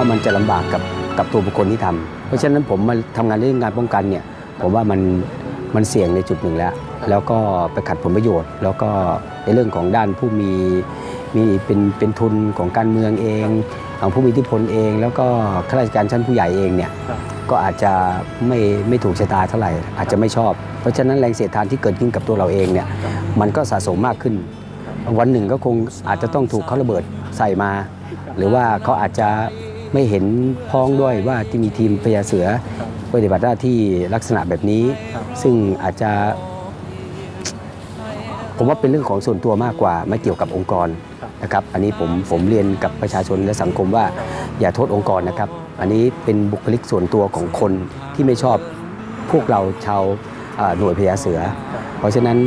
ว่ามันจะลำบากกับกับตัวบุคคลที่ทำเพราะฉะนั้นผมมาทำงานเรื่องงานป้องกันเนี่ยผมว่ามันมันเสี่ยงในจุดหนึ่งแล้ว แล้วก็ไปขัดผลประโยชน์ แล้วก็ในเรื่องของด้านผู้มีมีเป็นเป็นทุนของการเมืองเองของผู้มีอิทธิพลเอง แล้วก็ข้าราชการชั้นผู้ใหญ่เองเนี่ยก็อาจจะไม่ไม่ถูกชะตาเท่าไหร่ อาจจะไม่ชอบ เพราะฉะนั้นแรงเสียดทานที่เกิดขึ้นกับตัวเราเองเนี่ยมันก็สะสมมากขึ้น วันหนึ่งก็คงอาจจะต้องถูกเขาระเบิดใส่มา หรือว่าเขาอาจจะ ไม่เห็นพ้องด้วยว่าที่มีทีมพญาเสือปฏิบัติหน้าที่ลักษณะแบบนี้ ซึ่งอาจจะ ผมว่าเป็นเรื่องของส่วนตัวมากกว่า ไม่เกี่ยวกับองค์กรนะครับ อันนี้ผมผมเรียนกับประชาชนและสังคมว่า อย่าโทษองค์กรนะครับ อันนี้เป็นบุคลิกส่วนตัวของคนที่ไม่ชอบพวกเราชาวหน่วยพญาเสือ เพราะฉะนั้น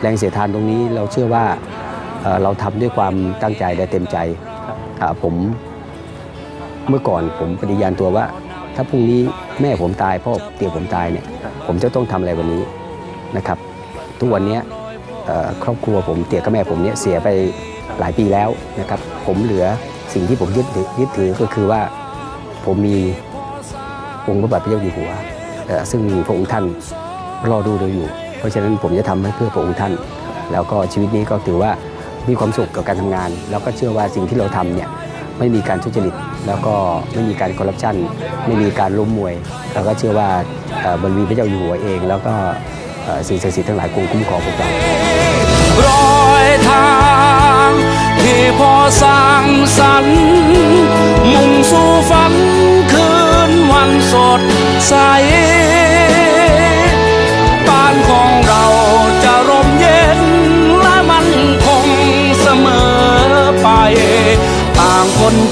แรงเสียดทานตรงนี้เราเชื่อว่าเราทำด้วยความตั้งใจและเต็มใจผม เมื่อก่อนผมปฏิญาณตัวว่า ถ้าพรุ่งนี้แม่ผมตายพ่อเตี่ยผมตายเนี่ยผมจะต้องทำอะไรวันนี้นะครับ ทุกวันนี้ครอบครัวผมเตี่ยกับแม่ผมเนี่ยเสียไปหลายปีแล้วนะครับ ผมเหลือสิ่งที่ผมยึดถือยึดถือก็คือว่าผมมีองค์พระบาทพระเจ้าอยู่หัวซึ่งพระองค์ท่านรอดูเราอยู่ เพราะฉะนั้นผมจะทำให้เพื่อพระองค์ท่าน แล้วก็ชีวิตนี้ก็ถือว่ามีความสุขกับการทำงาน แล้วก็เชื่อว่าสิ่งที่เราทำเนี่ย ไม่มีการทุจริต แล้วก็ไม่มีการคอร์รัปชันไม่มีการล้มมวยเราก็เชื่อว่าบรมีพระเจ้าอยู่หัวเอง แล้วก็สิ่งศักดิ์สิทธิ์ทั้งหลายคงคุ้มครองพวกเรารอยทางที่พอสร้างสรรค์มุ่งสู่ฝันคืนวันสดใส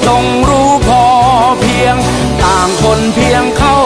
จงรู้พอเพียง ต่างคนเพียงเข้า